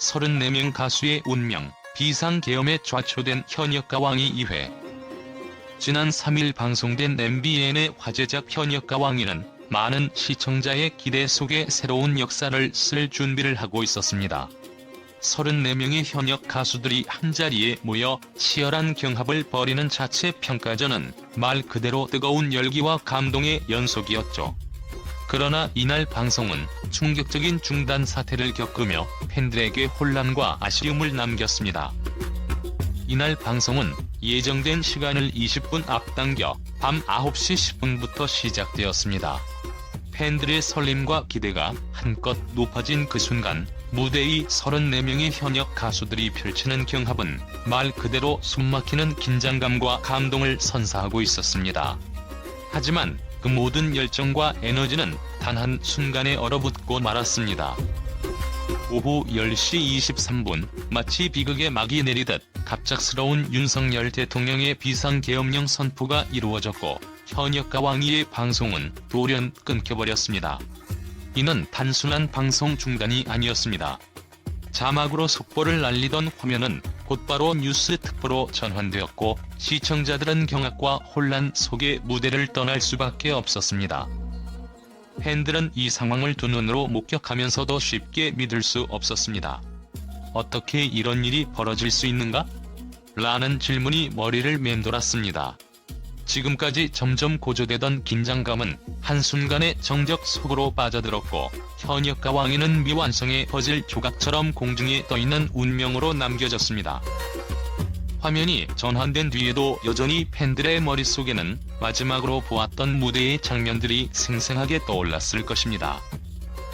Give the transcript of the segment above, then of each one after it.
34명 가수의 운명, 비상계엄에 좌초된 현역가왕이 2회. 지난 3일 방송된 MBN의 화제작 현역가왕이는 많은 시청자의 기대 속에 새로운 역사를 쓸 준비를 하고 있었습니다. 34명의 현역 가수들이 한자리에 모여 치열한 경합을 벌이는 자체 평가전은 말 그대로 뜨거운 열기와 감동의 연속이었죠. 그러나 이날 방송은 충격적인 중단 사태를 겪으며 팬들에게 혼란과 아쉬움을 남겼습니다. 이날 방송은 예정된 시간을 20분 앞당겨 밤 9시 10분부터 시작되었습니다. 팬들의 설렘과 기대가 한껏 높아진 그 순간 무대의 34명의 현역 가수들이 펼치는 경합은 말 그대로 숨막히는 긴장감과 감동을 선사하고 있었습니다. 하지만 그 모든 열정과 에너지는 단 한 순간에 얼어붙고 말았습니다. 오후 10시 23분 마치 비극의 막이 내리듯 갑작스러운 윤석열 대통령의 비상계엄령 선포가 이루어졌고 현역 가 왕위의 방송은 돌연 끊겨버렸습니다. 이는 단순한 방송 중단이 아니었습니다. 자막으로 속보를 날리던 화면은 곧바로 뉴스 특보로 전환되었고 시청자들은 경악과 혼란 속에 무대를 떠날 수밖에 없었습니다. 팬들은 이 상황을 두 눈으로 목격하면서도 쉽게 믿을 수 없었습니다. 어떻게 이런 일이 벌어질 수 있는가? 라는 질문이 머리를 맴돌았습니다. 지금까지 점점 고조되던 긴장감은 한순간에 정적 속으로 빠져들었고 현역가 왕위는 미완성의 퍼즐 조각처럼 공중에 떠있는 운명으로 남겨졌습니다. 화면이 전환된 뒤에도 여전히 팬들의 머릿속에는 마지막으로 보았던 무대의 장면들이 생생하게 떠올랐을 것입니다.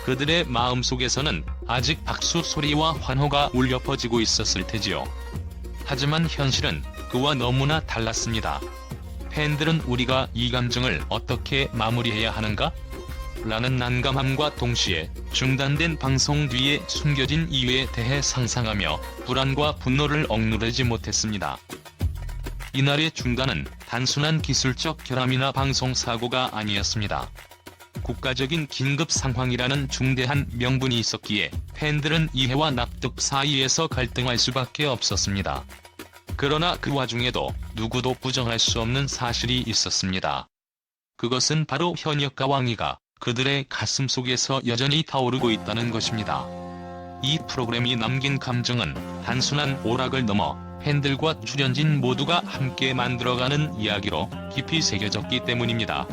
그들의 마음속에서는 아직 박수 소리와 환호가 울려 퍼지고 있었을 테지요. 하지만 현실은 그와 너무나 달랐습니다. 팬들은 우리가 이 감정을 어떻게 마무리해야 하는가? 라는 난감함과 동시에 중단된 방송 뒤에 숨겨진 이유에 대해 상상하며 불안과 분노를 억누르지 못했습니다. 이날의 중단은 단순한 기술적 결함이나 방송 사고가 아니었습니다. 국가적인 긴급 상황이라는 중대한 명분이 있었기에 팬들은 이해와 납득 사이에서 갈등할 수밖에 없었습니다. 그러나 그 와중에도 누구도 부정할 수 없는 사실이 있었습니다. 그것은 바로 현역가 왕위가 그들의 가슴 속에서 여전히 타오르고 있다는 것입니다. 이 프로그램이 남긴 감정은 단순한 오락을 넘어 팬들과 출연진 모두가 함께 만들어가는 이야기로 깊이 새겨졌기 때문입니다.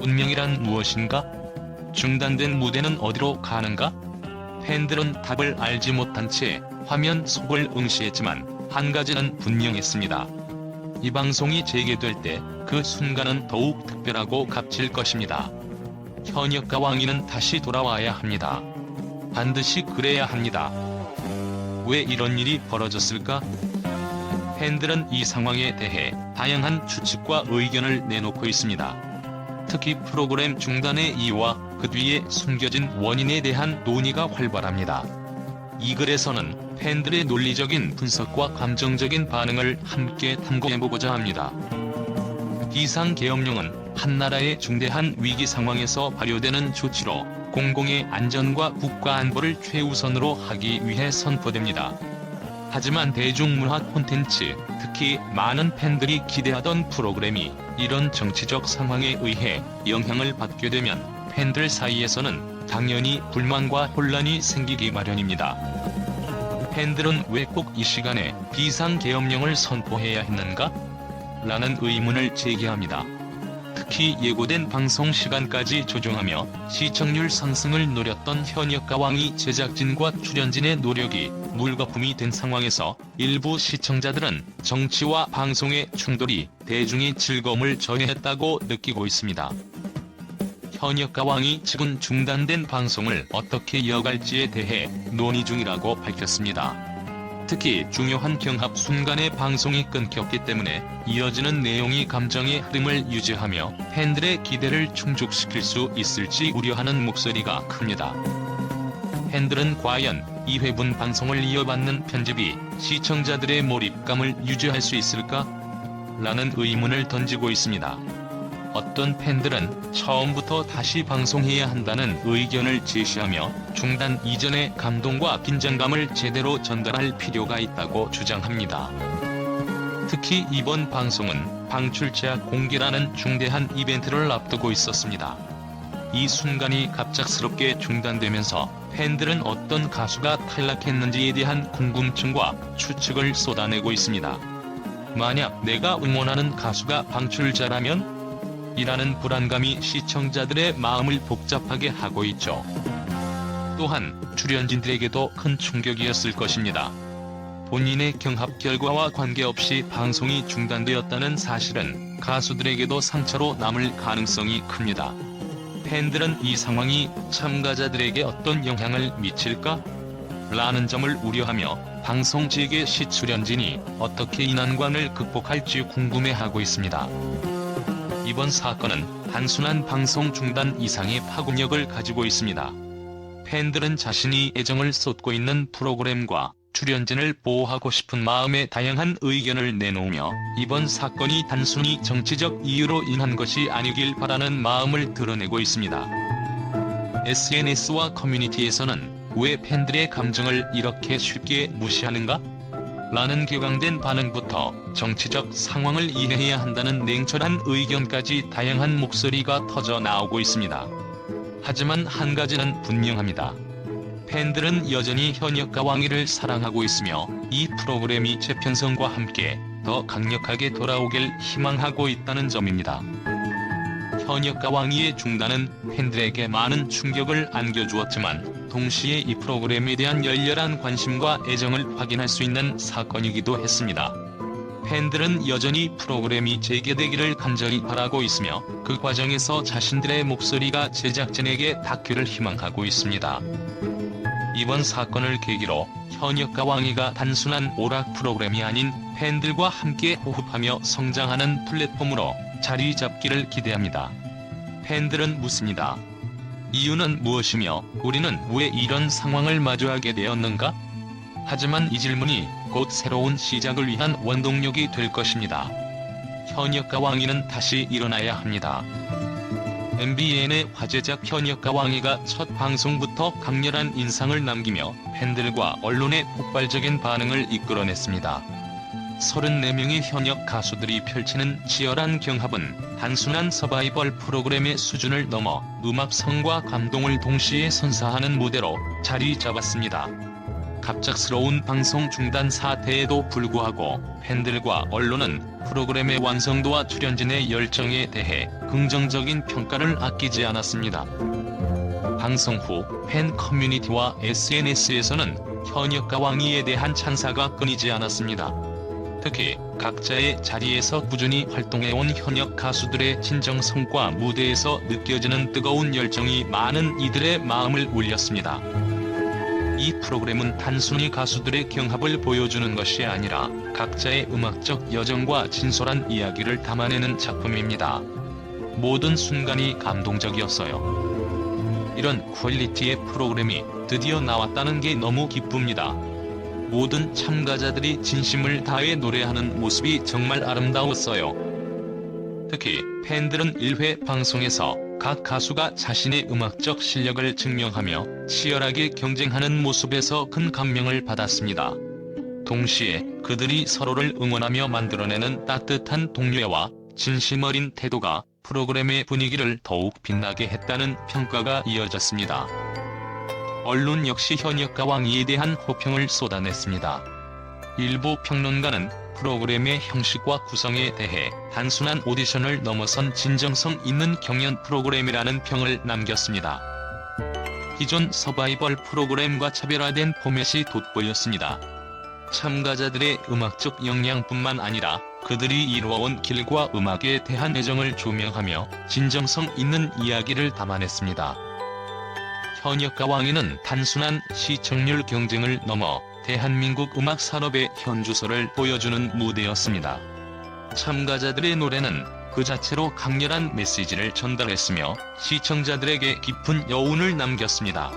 운명이란 무엇인가? 중단된 무대는 어디로 가는가? 팬들은 답을 알지 못한 채 화면 속을 응시했지만 한 가지는 분명했습니다. 이 방송이 재개될 때 그 순간은 더욱 특별하고 값질 것입니다. 현역가 왕위는 다시 돌아와야 합니다. 반드시 그래야 합니다. 왜 이런 일이 벌어졌을까? 팬들은 이 상황에 대해 다양한 추측과 의견을 내놓고 있습니다. 특히 프로그램 중단의 이유와 그 뒤에 숨겨진 원인에 대한 논의가 활발합니다. 이 글에서는 팬들의 논리적인 분석과 감정적인 반응을 함께 탐구해보고자 합니다. 비상계엄령은 한 나라의 중대한 위기 상황에서 발효되는 조치로 공공의 안전과 국가 안보를 최우선으로 하기 위해 선포됩니다. 하지만 대중문화 콘텐츠, 특히 많은 팬들이 기대하던 프로그램이 이런 정치적 상황에 의해 영향을 받게 되면 팬들 사이에서는 당연히 불만과 혼란이 생기기 마련입니다. 팬들은 왜 꼭 이 시간에 비상계엄령을 선포해야 했는가? 라는 의문을 제기합니다. 특히 예고된 방송 시간까지 조정하며 시청률 상승을 노렸던 현역 가 왕이 제작진과 출연진의 노력이 물거품이 된 상황에서 일부 시청자들은 정치와 방송의 충돌이 대중의 즐거움을 저해했다고 느끼고 있습니다. 현역 가 왕이 지금 중단된 방송을 어떻게 이어갈지에 대해 논의 중이라고 밝혔습니다. 특히 중요한 경합 순간에 방송이 끊겼기 때문에 이어지는 내용이 감정의 흐름을 유지하며 팬들의 기대를 충족시킬 수 있을지 우려하는 목소리가 큽니다. 팬들은 과연 2회분 방송을 이어받는 편집이 시청자들의 몰입감을 유지할 수 있을까? 라는 의문을 던지고 있습니다. 어떤 팬들은 처음부터 다시 방송해야 한다는 의견을 제시하며 중단 이전의 감동과 긴장감을 제대로 전달할 필요가 있다고 주장합니다. 특히 이번 방송은 방출제약 공개라는 중대한 이벤트를 앞두고 있었습니다. 이 순간이 갑작스럽게 중단되면서 팬들은 어떤 가수가 탈락했는지에 대한 궁금증과 추측을 쏟아내고 있습니다. 만약 내가 응원하는 가수가 방출자라면? 이라는 불안감이 시청자들의 마음을 복잡하게 하고 있죠. 또한 출연진들에게도 큰 충격이었을 것입니다. 본인의 경합 결과와 관계없이 방송이 중단되었다는 사실은 가수들에게도 상처로 남을 가능성이 큽니다. 팬들은 이 상황이 참가자들에게 어떤 영향을 미칠까? 라는 점을 우려하며 방송 재개 시 출연진이 어떻게 이 난관을 극복할지 궁금해하고 있습니다. 이번 사건은 단순한 방송 중단 이상의 파급력을 가지고 있습니다. 팬들은 자신이 애정을 쏟고 있는 프로그램과 출연진을 보호하고 싶은 마음에 다양한 의견을 내놓으며 이번 사건이 단순히 정치적 이유로 인한 것이 아니길 바라는 마음을 드러내고 있습니다. SNS와 커뮤니티에서는 왜 팬들의 감정을 이렇게 쉽게 무시하는가? 라는 격앙된 반응부터 정치적 상황을 이해해야 한다는 냉철한 의견까지 다양한 목소리가 터져 나오고 있습니다. 하지만 한 가지는 분명합니다. 팬들은 여전히 현역가 왕위를 사랑하고 있으며 이 프로그램이 재편성과 함께 더 강력하게 돌아오길 희망하고 있다는 점입니다. 현역가 왕위의 중단은 팬들에게 많은 충격을 안겨주었지만 동시에 이 프로그램에 대한 열렬한 관심과 애정을 확인할 수 있는 사건이기도 했습니다. 팬들은 여전히 프로그램이 재개되기를 간절히 바라고 있으며 그 과정에서 자신들의 목소리가 제작진에게 닿기를 희망하고 있습니다. 이번 사건을 계기로 현역가 왕위가 단순한 오락 프로그램이 아닌 팬들과 함께 호흡하며 성장하는 플랫폼으로 자리 잡기를 기대합니다. 팬들은 묻습니다. 이유는 무엇이며 우리는 왜 이런 상황을 마주하게 되었는가? 하지만 이 질문이 곧 새로운 시작을 위한 원동력이 될 것입니다. 현역가 왕위는 다시 일어나야 합니다. MBN의 화제작 현역가 왕위가 첫 방송부터 강렬한 인상을 남기며 팬들과 언론의 폭발적인 반응을 이끌어냈습니다. 34명의 현역 가수들이 펼치는 치열한 경합은 단순한 서바이벌 프로그램의 수준을 넘어 음악성과 감동을 동시에 선사하는 무대로 자리 잡았습니다. 갑작스러운 방송 중단 사태에도 불구하고 팬들과 언론은 프로그램의 완성도와 출연진의 열정에 대해 긍정적인 평가를 아끼지 않았습니다. 방송 후 팬 커뮤니티와 SNS에서는 현역 가 왕위에 대한 찬사가 끊이지 않았습니다. 특히 각자의 자리에서 꾸준히 활동해온 현역 가수들의 진정성과 무대에서 느껴지는 뜨거운 열정이 많은 이들의 마음을 울렸습니다. 이 프로그램은 단순히 가수들의 경합을 보여주는 것이 아니라 각자의 음악적 여정과 진솔한 이야기를 담아내는 작품입니다. 모든 순간이 감동적이었어요. 이런 퀄리티의 프로그램이 드디어 나왔다는 게 너무 기쁩니다. 모든 참가자들이 진심을 다해 노래하는 모습이 정말 아름다웠어요. 특히 팬들은 1회 방송에서 각 가수가 자신의 음악적 실력을 증명하며 치열하게 경쟁하는 모습에서 큰 감명을 받았습니다. 동시에 그들이 서로를 응원하며 만들어내는 따뜻한 동료와 진심 어린 태도가 프로그램의 분위기를 더욱 빛나게 했다는 평가가 이어졌습니다. 언론 역시 현역 가 왕위에 대한 호평을 쏟아냈습니다. 일부 평론가는 프로그램의 형식과 구성에 대해 단순한 오디션을 넘어선 진정성 있는 경연 프로그램이라는 평을 남겼습니다. 기존 서바이벌 프로그램과 차별화된 포맷이 돋보였습니다. 참가자들의 음악적 역량뿐만 아니라 그들이 이루어온 길과 음악에 대한 애정을 조명하며 진정성 있는 이야기를 담아냈습니다. 현역가 왕위는 단순한 시청률 경쟁을 넘어 대한민국 음악 산업의 현주소를 보여주는 무대였습니다. 참가자들의 노래는 그 자체로 강렬한 메시지를 전달했으며 시청자들에게 깊은 여운을 남겼습니다.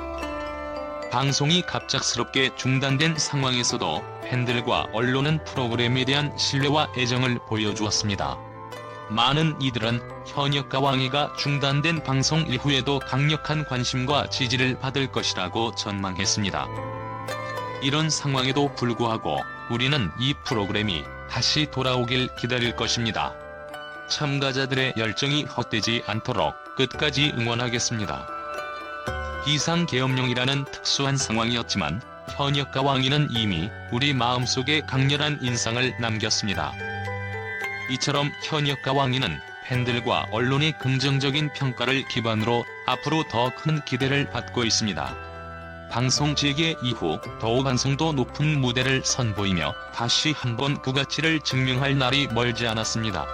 방송이 갑작스럽게 중단된 상황에서도 팬들과 언론은 프로그램에 대한 신뢰와 애정을 보여주었습니다. 많은 이들은 현역가 왕위가 중단된 방송 이후에도 강력한 관심과 지지를 받을 것이라고 전망했습니다. 이런 상황에도 불구하고 우리는 이 프로그램이 다시 돌아오길 기다릴 것입니다. 참가자들의 열정이 헛되지 않도록 끝까지 응원하겠습니다. 비상계엄령이라는 특수한 상황이었지만 현역가 왕위는 이미 우리 마음속에 강렬한 인상을 남겼습니다. 이처럼 현역가 왕위는 팬들과 언론의 긍정적인 평가를 기반으로 앞으로 더 큰 기대를 받고 있습니다. 방송 재개 이후 더욱 완성도 높은 무대를 선보이며 다시 한번 그 가치를 증명할 날이 멀지 않았습니다.